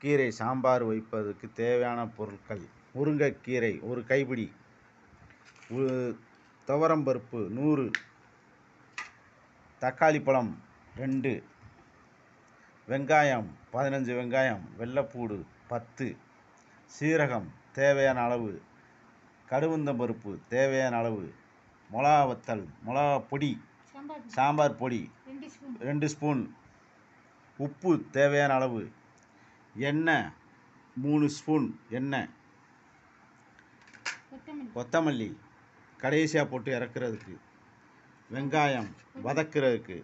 கீரை சாம்பார் வைப்பதற்கு தேவையான பொருட்கள். முருங்கைக்கீரை ஒரு கைப்பிடி. துவரம்பருப்பு நூறு. தக்காளி பழம் ரெண்டு. வெங்காயம் பதினஞ்சு வெங்காயம். வெள்ளைப்பூடு பத்து. சீரகம் தேவையான அளவு. கடுகுந்தம் பருப்பு தேவையான அளவு. மிளகா வத்தல் மிளகா பொடி. சாம்பார் பொடி. ரெண்டு ஸ்பூன். உப்பு தேவையான அளவு. எண்ணெய் மூணு ஸ்பூன் எண்ணெய். கொத்தமல்லி. கடைசியாக போட்டு இறக்குறதுக்கு வெங்காயம் வதக்குறதுக்கு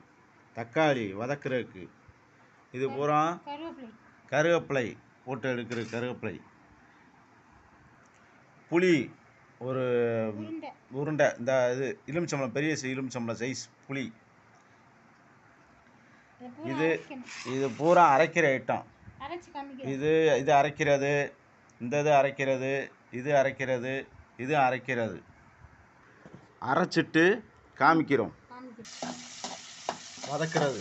தக்காளி வதக்குறதுக்கு இது பூரா கருவேப்பிலை. போட்டு எடுக்கிற கருவேப்பிலை. புளி ஒரு உருண்டை. இந்த இது எலுமிச்சம்பழம் பெரிய எலுமிச்சம்பழம் சைஸ் புளி. இதை இது பூரா அரைக்கிற ஐட்டம் இது இது அரைக்கிறது இந்த இது அரைக்கிறது இது அரைக்கிறது இது அரைக்கிறது. அரைச்சிட்டு காமிக்கிறோம். வதக்கிறது.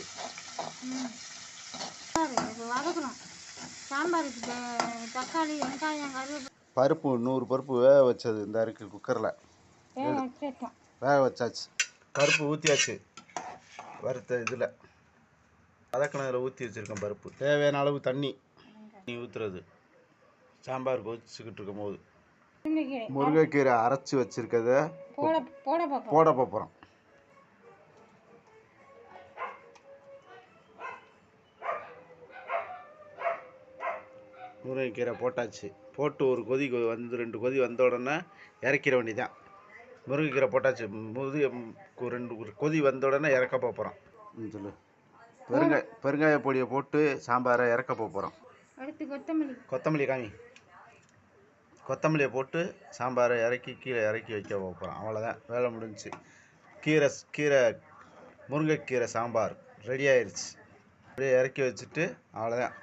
பருப்பு நூறு பருப்பு வேக வச்சது. இந்த இருக்கு குக்கரில். வேக வச்சாச்சு. பருப்பு ஊற்றியாச்சு வறுத்த இதில். வதக்கினதில் ஊற்றி வச்சுருக்கேன் பருப்பு. தேவையான அளவு தண்ணி. தண்ணி ஊற்றுறது சாம்பார் கொதிச்சுக்கிட்டு இருக்கும் போது முருங்கைக்கீரை அரைச்சி வச்சுருக்கத போட போகிறோம் முருங்கைக்கீரை போட்டாச்சு. போட்டு ஒரு கொதி கொ- வந்து ரெண்டு கொதி வந்த உடனே இறக்கிற வேண்டியதான் முருங்கைக்கீரை போட்டாச்சு. முதி ரெண்டு ஒரு கொதி வந்த உடனே இறக்க போகிறோம் சொல்லு. பெருங்காய பெருங்காய பொடியை போட்டு சாம்பாரை இறக்க போகிறோம் அடுத்து கொத்தமல்லி. கொத்தமல்லி காமி. கொத்தமல்லியை போட்டு சாம்பாரை இறக்கி கீழே இறக்கி வைக்க போகிறோம் அவ்வளோதான் வேலை முடிஞ்சுச்சு. கீரை கீரை முருங்கைக்கீரை சாம்பார் ரெடி ஆயிருச்சு. அப்படியே இறக்கி வச்சுட்டு அவ்வளோதான்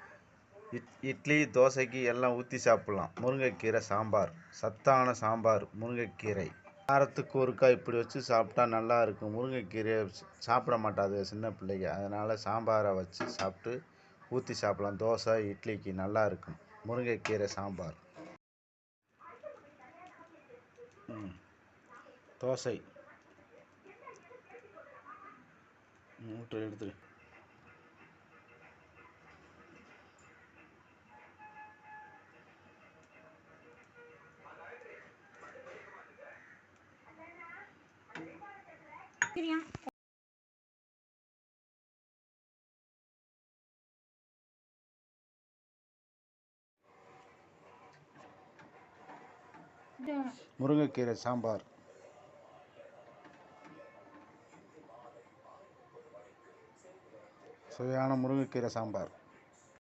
இட் இட்லி தோசைக்கு எல்லாம் ஊற்றி சாப்பிட்லாம். முருங்கைக்கீரை சாம்பார். சத்தான சாம்பார் முருங்கைக்கீரை. வாரத்துக்கு ஒருக்கா இப்படி வச்சு சாப்பிட்டா நல்லா இருக்கும் முருங்கைக்கீரையை சாப்பிட மாட்டாது சின்ன பிள்ளைங்க. அதனால் சாம்பாரை வச்சு சாப்பிட்டு ஊற்றி சாப்பிடலாம். தோசை இட்லிக்கு நல்லா இருக்கும் முருங்கைக்கீரை சாம்பார். ம். தோசை. மூட்டை எடுத்துரு சரியா முருங்கைக்கீரை சாம்பார். சுவையான முருங்கைக்கீரை சாம்பார்.